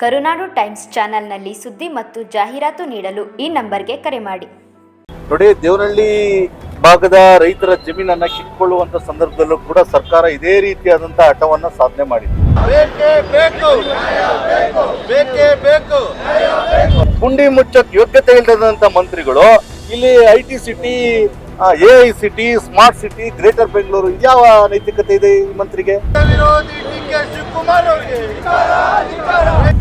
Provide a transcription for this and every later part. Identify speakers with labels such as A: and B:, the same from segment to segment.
A: ಕರುನಾಡು times ಚಾನೆಲ್ನಲ್ಲಿ ಸುದ್ದಿ ಮತ್ತು ಜಾಹೀರಾತು ನೀಡಲು ಈ ನಂಬರ್ಗೆ ಕರೆ ಮಾಡಿ.
B: ನೋಡಿ ದೇವನಹಳ್ಳಿ ಭಾಗದ ರೈತರ ಜಮೀನನ್ನ ಕಿತ್ಕೊಳ್ಳುವಂತ ಸಂದರ್ಭದಲ್ಲೂ ಕೂಡ ಸರ್ಕಾರ ಇದೇ ರೀತಿಯಾದಂತ ಹಠವನ್ನ ಸಾಧನೆ ಮಾಡಿದೆ.
C: ಬೇಕೇ ಬೇಕು. ಬೇಕೇ ಬೇಕು.
B: ಗುಂಡಿ ಮುಚ್ಚಕ್ ಯೋಗ್ಯತೆ ಇಲ್ಲದಂತ ಮಂತ್ರಿಗಳು ಇಲ್ಲಿ I T city A I city smart city greater Bengaluru ಯಾವ ನೈತಿಕತೆ ಇದೆ ಈ ಮಂತ್ರಿಗೆ?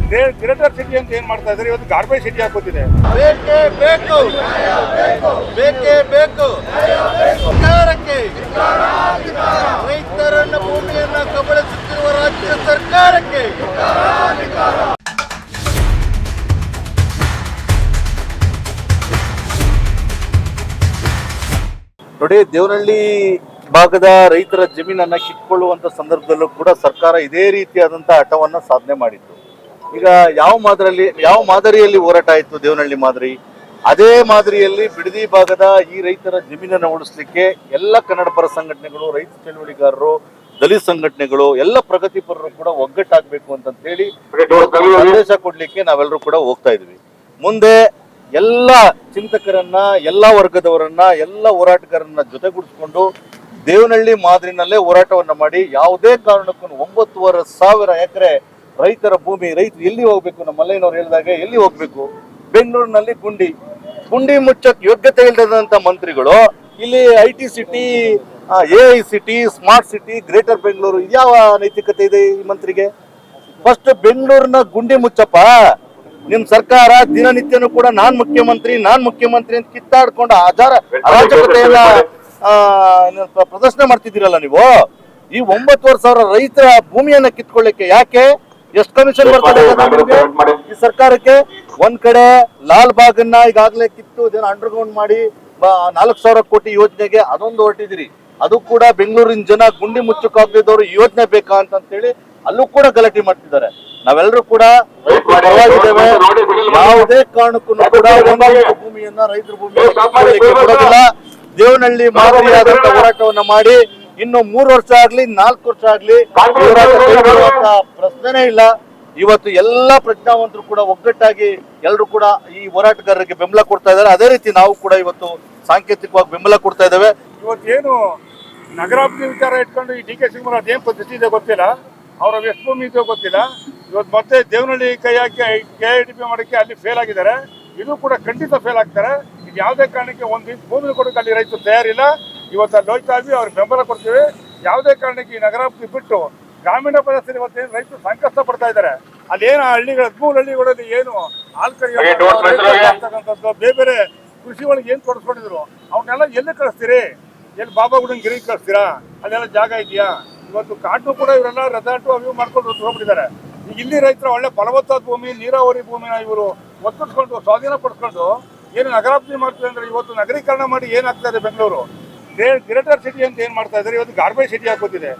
D: ಗ್ರೇಟರ್ ಸಿಟಿ ಅಂತ ಏನ್ ಮಾಡ್ತಾ ಇದ್ದಾರೆ ಇವತ್ತು ಗಾರ್ಬೇಜ್ ಸಿಟಿ ಹಾಕೋತಿದೆ
C: ಬೇಕೇ ಬೇಕು. ಬೇಕೇ ಬೇಕು. ಸರ್ಕಾರಕ್ಕೆ ರೈತರನ್ನ ಭೂಮಿಯನ್ನ ಕಬಳಿಸುತ್ತಿರುವ ರಾಜ್ಯ ಸರ್ಕಾರಕ್ಕೆ.
B: ನೋಡಿ ದೇವನಹಳ್ಳಿ ಭಾಗದ ರೈತರ ಜಮೀನನ್ನ ಕಿತ್ಕೊಳ್ಳುವಂತ ಸಂದರ್ಭದಲ್ಲೂ ಕೂಡ ಸರ್ಕಾರ ಇದೇ ರೀತಿಯಾದಂತಹ ಹಠವನ್ನ ಸಾಧನೆ ಮಾಡಿತ್ತು. ಈಗ ಯಾವ ಮಾದರಿಯಲ್ಲಿ ಯಾವ ಮಾದರಿಯಲ್ಲಿ ಹೋರಾಟ ಆಯಿತು ದೇವನಹಳ್ಳಿ ಮಾದರಿ? ಅದೇ ಮಾದರಿಯಲ್ಲಿ ಬಿಡದಿ ಭಾಗದ ಈ ರೈತರ ಜಮೀನನ್ನು ಉಳಿಸ್ಲಿಕ್ಕೆ ಎಲ್ಲ ಕನ್ನಡ ಪರ ಸಂಘಟನೆಗಳು ರೈತ ಚಳವಳಿಗಾರರು ದಲಿತ ಸಂಘಟನೆಗಳು ಎಲ್ಲ ಪ್ರಗತಿಪರರು ಕೂಡ ಒಗ್ಗಟ್ಟಾಗಬೇಕು ಅಂತ ಹೇಳಿ ಸಂದೇಶ ಕೊಡ್ಲಿಕ್ಕೆ ನಾವೆಲ್ಲರೂ ಕೂಡ ಹೋಗ್ತಾ ಇದ್ವಿ. ಮುಂದೆ ಎಲ್ಲ ಚಿಂತಕರನ್ನ ಎಲ್ಲ ವರ್ಗದವರನ್ನ ಎಲ್ಲ ಹೋರಾಟಗಾರರನ್ನ ಜೊತೆಗೂಡಿಸ್ಕೊಂಡು ದೇವನಹಳ್ಳಿ ಮಾದರಿನಲ್ಲೇ ಹೋರಾಟವನ್ನ ಮಾಡಿ ಯಾವುದೇ ಕಾರಣಕ್ಕೂ ಒಂಬತ್ತುವರೆ ಸಾವಿರ ಎಕರೆ ರೈತರ ಭೂಮಿ, ರೈತರು ಎಲ್ಲಿ ಹೋಗ್ಬೇಕು? ನಮ್ಮ ಮಲ್ಲಯ್ಯನವ್ರು ಹೇಳಿದಾಗ ಎಲ್ಲಿ ಹೋಗ್ಬೇಕು? ಬೆಂಗಳೂರಿನಲ್ಲಿ ಗುಂಡಿ. ಗುಂಡಿ ಮುಚ್ಚಕ್ ಯೋಗ್ಯತೆ ಇಲ್ಲದಂತ ಮಂತ್ರಿಗಳು, ಇಲ್ಲಿ I T city A I city smart city greater Bengaluru ಯಾವ ನೈತಿಕತೆ ಇದೆ ಈ ಮಂತ್ರಿಗೆ? ಫಸ್ಟ್ ಬೆಂಗಳೂರಿನ ಗುಂಡಿ ಮುಚ್ಚಪ್ಪ. ನಿಮ್ ಸರ್ಕಾರ ದಿನನಿತ್ಯನೂ ಕೂಡ ನಾನ್ ಮುಖ್ಯಮಂತ್ರಿ ನಾನ್ ಮುಖ್ಯಮಂತ್ರಿ ಅಂತ ಕಿತ್ತಾಡ್ಕೊಂಡು ಆಧಾರ ಅರಾಜಕತೆಯನ್ನ ಪ್ರದರ್ಶನ ಮಾಡ್ತಿದ್ದೀರಲ್ಲ ನೀವು? ಈ ಒಂಬತ್ತುವರೆ ಸಾವಿರ ರೈತರ ಭೂಮಿಯನ್ನ ಕಿತ್ಕೊಳ್ಳಿಕ್ಕೆ ಯಾಕೆ? ಎಷ್ಟು ಕಮಿಷನ್ ಬರ್ತದೆ ಈ ಸರ್ಕಾರಕ್ಕೆ ಒಂದ್ ಕಡೆ ಲಾಲ್ ಬಾಗನ್ನ ಈಗಾಗಲೇ ಕಿತ್ತು ಇದನ್ನ ಅಂಡರ್ಗ್ರೌಂಡ್ ಮಾಡಿ ನಾಲ್ಕು ಸಾವಿರ ಕೋಟಿ ಯೋಜನೆಗೆ ಅದೊಂದು ಹೊರಟಿದಿರಿ ಅದು ಕೂಡ ಬೆಂಗಳೂರಿನ ಜನ ಗುಂಡಿ ಮುಚ್ಚುಕಾಗದಿದ್ದವರು ಯೋಜನೆ ಬೇಕಾ ಅಂತ ಹೇಳಿ ಅಲ್ಲೂ ಕೂಡ ಗಲಾಟೆ ಮಾಡ್ತಿದ್ದಾರೆ. ನಾವೆಲ್ಲರೂ ಕೂಡ ಪರವಾಗಿದ್ದೇವೆ. ಯಾವುದೇ ಕಾರಣಕ್ಕೂ ಕೂಡ ಭೂಮಿಯನ್ನ ರೈತರ ಭೂಮಿಯನ್ನ ದೇವನಹಳ್ಳಿ ಮಾದರಿಯಾದಂತ ಹೋರಾಟವನ್ನ ಮಾಡಿ ಇನ್ನು ಮೂರು ವರ್ಷ ಆಗ್ಲಿ ನಾಲ್ಕು ವರ್ಷ ಆಗ್ಲಿ ಹೋರಾಟ ಪ್ರಶ್ನೆನೇ ಇಲ್ಲ. ಇವತ್ತು ಎಲ್ಲ ಪ್ರಜ್ಞಾವಂತರು ಕೂಡ ಒಗ್ಗಟ್ಟಾಗಿ ಎಲ್ಲರೂ ಕೂಡ ಈ ಹೋರಾಟಗಾರರಿಗೆ ಬೆಂಬಲ ಕೊಡ್ತಾ ಇದ್ದಾರೆ. ಅದೇ ರೀತಿ ನಾವು ಕೂಡ ಇವತ್ತು ಸಾಂಕೇತಿಕವಾಗಿ ಬೆಂಬಲ ಕೊಡ್ತಾ ಇದ್ದೇವೆ.
D: ಇವತ್ತೇನು ನಗರಾಭಿವೃದ್ಧಿ ವಿಚಾರ ಇಟ್ಕೊಂಡು ಈ ಡಿ ಕೆ ಶಿವಕುಮಾರ್ ಅದೇನ್ ಪದ್ಧತಿ ಇದೆ ಗೊತ್ತಿಲ್ಲ. ಅವರ ಎಷ್ಟು ಭೂಮಿ ಇದೆಯೋ ಗೊತ್ತಿಲ್ಲ. ಇವತ್ತು ಮತ್ತೆ ದೇವನಹಳ್ಳಿ ಕೈ ಹಾಕಿ ಕೆ ಐ ಡಿ ಪಿ ಮಾಡೋಕ್ಕೆ ಅಲ್ಲಿ ಫೇಲ್ ಆಗಿದ್ದಾರೆ. ಇದು ಕೂಡ ಖಂಡಿತ ಫೇಲ್ ಆಗ್ತಾರೆ. ಇದು ಯಾವುದೇ ಕಾರಣಕ್ಕೆ ಒಂದು ಭೂಮಿ ಕೊಡೋಕೆ ಅಲ್ಲಿ ರೈತರು ತಯಾರಿಲ್ಲ. ಇವತ್ತು ಅಲ್ಲಿ ಹೋಗ್ತಾ ಇದ್ವಿ ಅವ್ರಿಗೆ ಬೆಂಬಲ ಕೊಡ್ತೀವಿ. ಯಾವುದೇ ಕಾರಣಕ್ಕೆ ಈ ನಗರಾಭಿವೃದ್ಧಿ ಬಿಟ್ಟು ಗ್ರಾಮೀಣ ಪ್ರದೇಶದಲ್ಲಿ ಇವತ್ತೇನು ರೈತರು ಸಂಕಷ್ಟ ಪಡ್ತಾ ಇದ್ದಾರೆ? ಅಲ್ಲಿ ಏನು ಹಳ್ಳಿಗಳ ಹದಿಮೂರು ಹಳ್ಳಿಗಳಲ್ಲಿ ಏನು ಹಾಲು ಬೇರೆ ಬೇರೆ ಕೃಷಿ ಒಳಗೆ ಏನು ತೊಡಸ್ಕೊಂಡಿದ್ರು ಅವನ್ನೆಲ್ಲ ಎಲ್ಲಿ ಕಳಿಸ್ತೀರಿ? ಎಲ್ಲಿ ಬಾಬಾ ಗುಡಿನ ಗಿರಿ ಕಳಿಸ್ತೀರಾ? ಅಲ್ಲೆಲ್ಲ ಜಾಗ ಇದೆಯಾ? ಇವತ್ತು ಕಾಟು ಕೂಡ ಇವರೆಲ್ಲ ರೆಸಾರ್ಟು ಅವು ಇವು ಮಾಡ್ಕೊಂಡು ಹೋಗ್ಬಿಟ್ಟಿದ್ದಾರೆ ಇಲ್ಲಿ ರೈತರ ಒಳ್ಳೆ ಫಲವತ್ತಾದ ಭೂಮಿ ನೀರಾವರಿ ಭೂಮಿನ ಇವರು ಒತ್ತಿಸ್ಕೊಂಡು ಸ್ವಾಧೀನ ಪಡಿಸ್ಕೊಂಡು ಏನು ನಗರಾಭಿವೃದ್ಧಿ ಮಾಡ್ತಾರೆ ಅಂದ್ರೆ ಇವತ್ತು ನಗರೀಕರಣ ಮಾಡಿ ಏನಾಗ್ತಾ ಇದೆ ಬೆಂಗಳೂರು? ಗ್ರೇಟರ್ ಸಿಟಿ ಅಂತ ಏನ್ ಮಾಡ್ತಾ ಇದ್ದಾರೆ? ಇವತ್ತು ಗಾರ್ಬೇಜ್ ಸಿಟಿ ಹಾಕೋತಿದೆ